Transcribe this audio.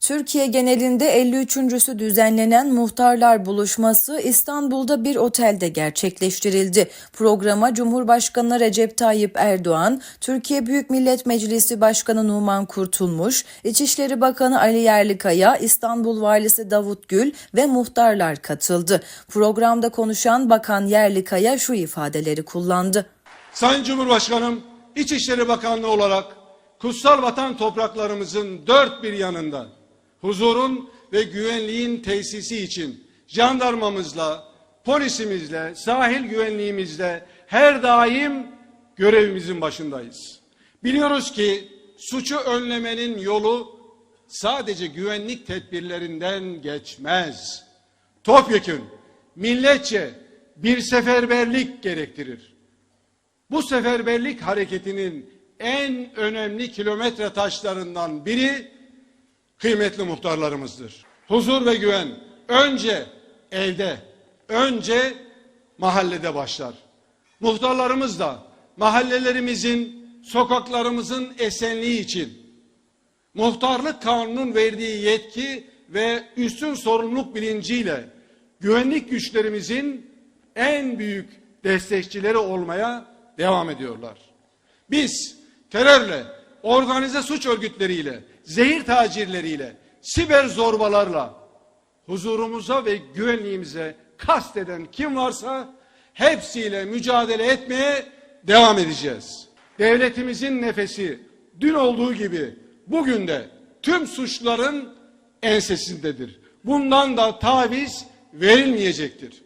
Türkiye genelinde 53.sü düzenlenen muhtarlar buluşması İstanbul'da bir otelde gerçekleştirildi. Programa Cumhurbaşkanı Recep Tayyip Erdoğan, Türkiye Büyük Millet Meclisi Başkanı Numan Kurtulmuş, İçişleri Bakanı Ali Yerlikaya, İstanbul Valisi Davut Gül ve muhtarlar katıldı. Programda konuşan Bakan Yerlikaya şu ifadeleri kullandı. Sayın Cumhurbaşkanım, İçişleri Bakanlığı olarak kutsal vatan topraklarımızın dört bir yanında huzurun ve güvenliğin tesisi için jandarmamızla, polisimizle, sahil güvenliğimizle her daim görevimizin başındayız. Biliyoruz ki suçu önlemenin yolu sadece güvenlik tedbirlerinden geçmez. Topyekün, milletçe bir seferberlik gerektirir. Bu seferberlik hareketinin en önemli kilometre taşlarından biri kıymetli muhtarlarımızdır. Huzur ve güven önce evde, önce mahallede başlar. Muhtarlarımız da mahallelerimizin, sokaklarımızın esenliği için muhtarlık kanunun verdiği yetki ve üstün sorumluluk bilinciyle güvenlik güçlerimizin en büyük destekçileri olmaya devam ediyorlar. Biz terörle, organize suç örgütleriyle, zehir tacirleriyle, siber zorbalarla huzurumuza ve güvenliğimize kasteden kim varsa hepsiyle mücadele etmeye devam edeceğiz. Devletimizin nefesi dün olduğu gibi bugün de tüm suçların ensesindedir. Bundan da taviz verilmeyecektir.